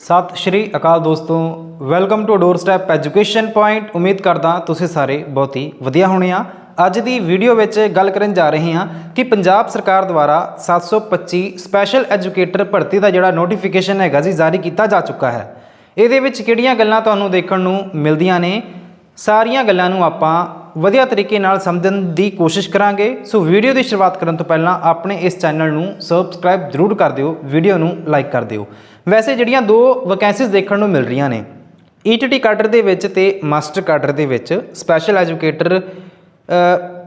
ਸਤਿ ਸ਼੍ਰੀ ਅਕਾਲ ਦੋਸਤੋ welcome to doorstep education point ਉਮੀਦ ਕਰਦਾ ਤੁਸੀਂ ਸਾਰੇ ਬਹੁਤ ਹੀ ਵਧੀਆ ਹੋਣੇ ਆ। ਅੱਜ ਦੀ ਵੀਡੀਓ ਵਿੱਚ ਗੱਲ ਕਰਨ ਜਾ ਰਹੇ ਹਾਂ ਕਿ ਪੰਜਾਬ ਸਰਕਾਰ ਦੁਆਰਾ 725 ਸਪੈਸ਼ਲ ਐਜੂਕੇਟਰ ਭਰਤੀ ਦਾ ਜਿਹੜਾ ਨੋਟੀਫਿਕੇਸ਼ਨ ਹੈਗਾ ਜੀ, ਜਾਰੀ ਕੀਤਾ ਜਾ ਚੁੱਕਾ ਹੈ। ਇਹਦੇ ਵਿੱਚ ਕਿਹੜੀਆਂ ਗੱਲਾਂ ਤੁਹਾਨੂੰ ਦੇਖਣ ਨੂੰ ਮਿਲਦੀਆਂ ਨੇ? ਸਾਰੀਆਂ ਗੱਲਾਂ ਨੂੰ ਆਪਾਂ ਵਧੀਆ ਤਰੀਕੇ ਨਾਲ ਸਮਝਣ ਦੀ ਕੋਸ਼ਿਸ਼ ਕਰਾਂਗੇ। ਸੋ ਵੀਡੀਓ ਦੀ ਸ਼ੁਰੂਆਤ ਕਰਨ ਤੋਂ ਪਹਿਲਾਂ ਆਪਣੇ ਇਸ ਚੈਨਲ ਨੂੰ ਸਬਸਕ੍ਰਾਈਬ ਜ਼ਰੂਰ ਕਰ ਦਿਓ, ਵੀਡੀਓ ਨੂੰ ਲਾਈਕ ਕਰ ਦਿਓ। ਵੈਸੇ ਜਿਹੜੀਆਂ ਦੋ ਵੈਕੈਂਸੀਜ਼ ਦੇਖਣ ਨੂੰ ਮਿਲ ਰਹੀਆਂ ਨੇ ਈਟੀਟੀ ਕਾਡਰ ਦੇ ਵਿੱਚ ਤੇ ਮਾਸਟਰ ਕਾਡਰ ਦੇ ਵਿੱਚ ਸਪੈਸ਼ਲ ਐਜੂਕੇਟਰ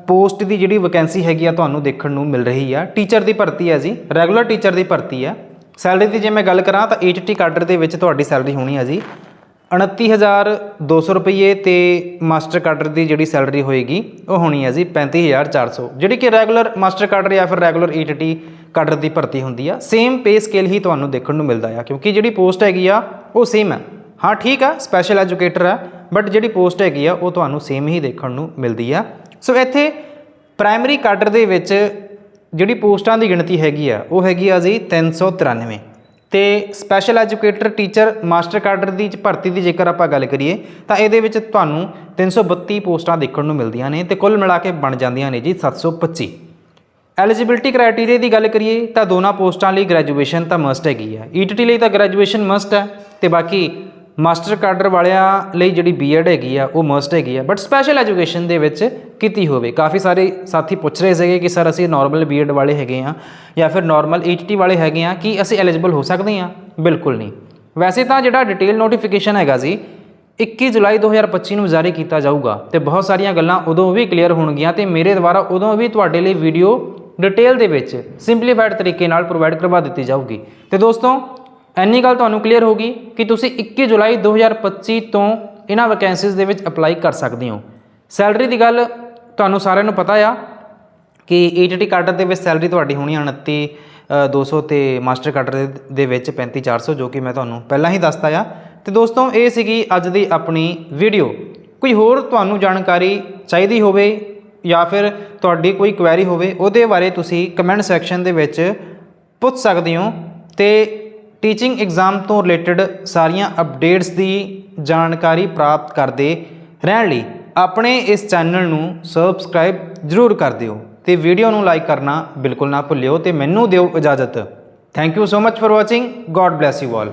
ਪੋਸਟ ਦੀ ਜਿਹੜੀ ਵੈਕੈਂਸੀ ਹੈਗੀ ਆ ਤੁਹਾਨੂੰ ਦੇਖਣ ਨੂੰ ਮਿਲ ਰਹੀ ਆ। ਟੀਚਰ ਦੀ ਭਰਤੀ ਹੈ ਜੀ ਰੈਗੂਲਰ ਟੀਚਰ ਦੀ ਭਰਤੀ ਆ। ਸੈਲਰੀ ਦੀ ਜੇ ਮੈਂ ਗੱਲ ਕਰਾਂ ਤਾਂ ਈਟੀਟੀ ਕਾਡਰ ਦੇ ਵਿੱਚ ਤੁਹਾਡੀ ਸੈਲਰੀ ਹੋਣੀ ਹੈ ਜੀ 29200 ਰੁਪਏ ਤੇ ਮਾਸਟਰ ਕਾਡਰ ਦੀ ਜਿਹੜੀ ਸੈਲਰੀ ਹੋਏਗੀ, ਉਹ ਹੋਣੀ ਹੈ ਜੀ 35400 ਜਿਹੜੀ ਕਿ ਰੈਗੂਲਰ ਮਾਸਟਰ ਕਾਡਰ ਜਾਂ ਫਿਰ ਰੈਗੂਲਰ ਈਟੀਟੀ ਕਾਡਰ ਦੀ ਭਰਤੀ ਹੁੰਦੀ ਆ ਸੇਮ ਪੇ ਸਕੇਲ ਹੀ ਤੁਹਾਨੂੰ ਦੇਖਣ ਨੂੰ ਮਿਲਦਾ ਆ, ਕਿਉਂਕਿ ਜਿਹੜੀ ਪੋਸਟ ਹੈਗੀ ਆ, ਉਹ ਸੇਮ ਹੈ। ਹਾਂ, ਠੀਕ ਆ ਸਪੈਸ਼ਲ ਐਜੂਕੇਟਰ ਆ ਬਟ ਜਿਹੜੀ ਪੋਸਟ ਹੈਗੀ ਆ, ਉਹ ਤੁਹਾਨੂੰ ਸੇਮ ਹੀ ਦੇਖਣ ਨੂੰ ਮਿਲਦੀ ਆ। ਸੋ ਇੱਥੇ ਪ੍ਰਾਇਮਰੀ ਕਾਡਰ ਦੇ ਵਿੱਚ ਜਿਹੜੀ ਪੋਸਟਾਂ ਦੀ ਗਿਣਤੀ ਹੈਗੀ ਆ, ਉਹ ਹੈਗੀ ਆ ਜੀ 393 ਤੇ special educator teacher master cadre ਦੀ ਭਰਤੀ ਦੀ ਜੇਕਰ ਆਪਾਂ ਗੱਲ ਕਰੀਏ, ਤਾਂ ਇਹਦੇ ਵਿੱਚ ਤੁਹਾਨੂੰ 332 ਪੋਸਟਾਂ ਦੇਖਣ ਨੂੰ ਮਿਲਦੀਆਂ ਨੇ ਤੇ ਕੁੱਲ ਮਿਲਾ ਕੇ ਬਣ ਜਾਂਦੀਆਂ ਨੇ ਜੀ 725 ਐਲੀਜੀਬਿਲਟੀ ਕ੍ਰਾਈਟੇਰੀਆ ਦੀ ਗੱਲ ਕਰੀਏ, ਤਾਂ ਦੋਨਾਂ ਪੋਸਟਾਂ ਲਈ ਗ੍ਰੈਜੂਏਸ਼ਨ ਤਾਂ ਮਸਟ ਹੈਗੀ ਆ। ਈਟੀਟੀ ਲਈ ਤਾਂ ਗ੍ਰੈਜੂਏਸ਼ਨ ਮਸਟ ਹੈ ਤੇ ਬਾਕੀ ਮਾਸਟਰ ਕਾਡਰ ਵਾਲਿਆਂ ਲਈ ਜਿਹੜੀ ਬੀਐਡ ਹੈਗੀ ਆ, ਉਹ ਮਸਟ ਹੈਗੀ ਆ। ਬਟ ਸਪੈਸ਼ਲ ਐਜੂਕੇਸ਼ਨ ਦੇ ਵਿੱਚ ਕੀਤੀ ਹੋਵੇ। ਕਾਫੀ ਸਾਰੇ ਸਾਥੀ ਪੁੱਛ ਰਹੇ ਸੀਗੇ ਕਿ ਸਰ ਅਸੀਂ ਨਾਰਮਲ ਬੀਐਡ ਵਾਲੇ ਹੈਗੇ ਆ ਜਾਂ ਫਿਰ ਨਾਰਮਲ ਈਟੀਟੀ ਵਾਲੇ ਹੈਗੇ ਆ, ਕਿ ਅਸੀਂ ਐਲੀਜੀਬਲ ਹੋ ਸਕਦੇ ਆ? ਬਿਲਕੁਲ ਨਹੀਂ। ਵੈਸੇ ਤਾਂ ਜਿਹੜਾ ਡਿਟੇਲ ਨੋਟੀਫਿਕੇਸ਼ਨ ਹੈਗਾ ਜੀ 21 ਜੁਲਾਈ 2025 ਨੂੰ ਜਾਰੀ ਕੀਤਾ ਜਾਊਗਾ ਤੇ ਬਹੁਤ ਸਾਰੀਆਂ ਗੱਲਾਂ ਉਦੋਂ ਵੀ ਕਲੀਅਰ ਹੋਣਗੀਆਂ ਤੇ ਮੇਰੇ ਦੁਆਰਾ ਉਦੋਂ ਵੀ ਤੁਹਾਡੇ ਲਈ ਵੀਡੀਓ ਡਿਟੇਲ ਦੇ ਵਿੱਚ ਸਿੰਪਲੀਫਾਈਡ ਤਰੀਕੇ ਨਾਲ ਪ੍ਰੋਵਾਈਡ ਕਰਵਾ ਦਿੱਤੀ ਜਾਊਗੀ। ਤੇ ਦੋਸਤੋ ਐਨੀ ਗੱਲ ਤੁਹਾਨੂੰ ਕਲੀਅਰ ਹੋ ਗਈ ਕਿ ਤੁਸੀਂ 21 ਜੁਲਾਈ 2025 ਤੋਂ ਇਹਨਾਂ ਵੈਕੈਂਸੀਜ਼ ਦੇ ਵਿੱਚ ਅਪਲਾਈ ਕਰ ਸਕਦੇ ਹੋ। ਸੈਲਰੀ ਦੀ ਗੱਲ ਤੁਹਾਨੂੰ ਸਾਰਿਆਂ ਨੂੰ ਪਤਾ ਆ ਕਿ ਈਟੀਟੀ ਕਾਡਰ ਦੇ ਵਿੱਚ ਸੈਲਰੀ ਤੁਹਾਡੀ ਹੋਣੀ ਆ 29 ਅ, 200 ਤੇ ਮਾਸਟਰ ਕਾਡਰ ਦੇ- ਦੇ ਵਿੱਚ 35400 ਜੋ ਕਿ ਮੈਂ ਤੁਹਾਨੂੰ ਪਹਿਲਾਂ ਹੀ ਦੱਸਤਾ ਆ। ਤੇ ਦੋਸਤੋ ਇਹ ਸੀਗੀ ਅੱਜ ਦੀ ਆਪਣੀ ਵੀਡੀਓ ਕੋਈ ਹੋਰ ਤੁਹਾਨੂੰ ਜਾਣਕਾਰੀ ਚਾਹੀਦੀ ਹੋਵੇ ਜਾਂ ਫਿਰ ਤੁਹਾਡੀ ਕੋਈ ਕੁਐਰੀ ਹੋਵੇ ਉਹਦੇ ਬਾਰੇ ਤੁਸੀਂ ਕਮੈਂਟ ਸੈਕਸ਼ਨ ਦੇ ਵਿੱਚ ਪੁੱਛ ਸਕਦੇ ਹੋ। ਤੇ ਟੀਚਿੰਗ ਐਗਜ਼ਾਮ ਤੋਂ ਰਿਲੇਟਡ ਸਾਰੀਆਂ ਅਪਡੇਟਸ ਦੀ ਜਾਣਕਾਰੀ ਪ੍ਰਾਪਤ ਕਰਦੇ ਰਹਿਣ ਲਈ ਆਪਣੇ ਇਸ ਚੈਨਲ ਨੂੰ ਸਬਸਕ੍ਰਾਈਬ ਜ਼ਰੂਰ ਕਰ ਦਿਓ ਤੇ ਵੀਡੀਓ ਨੂੰ ਲਾਈਕ ਕਰਨਾ ਬਿਲਕੁਲ ਨਾ ਭੁੱਲਿਓ ਤੇ ਮੈਨੂੰ ਦਿਓ ਇਜਾਜ਼ਤ। Thank you so much for watching God bless you all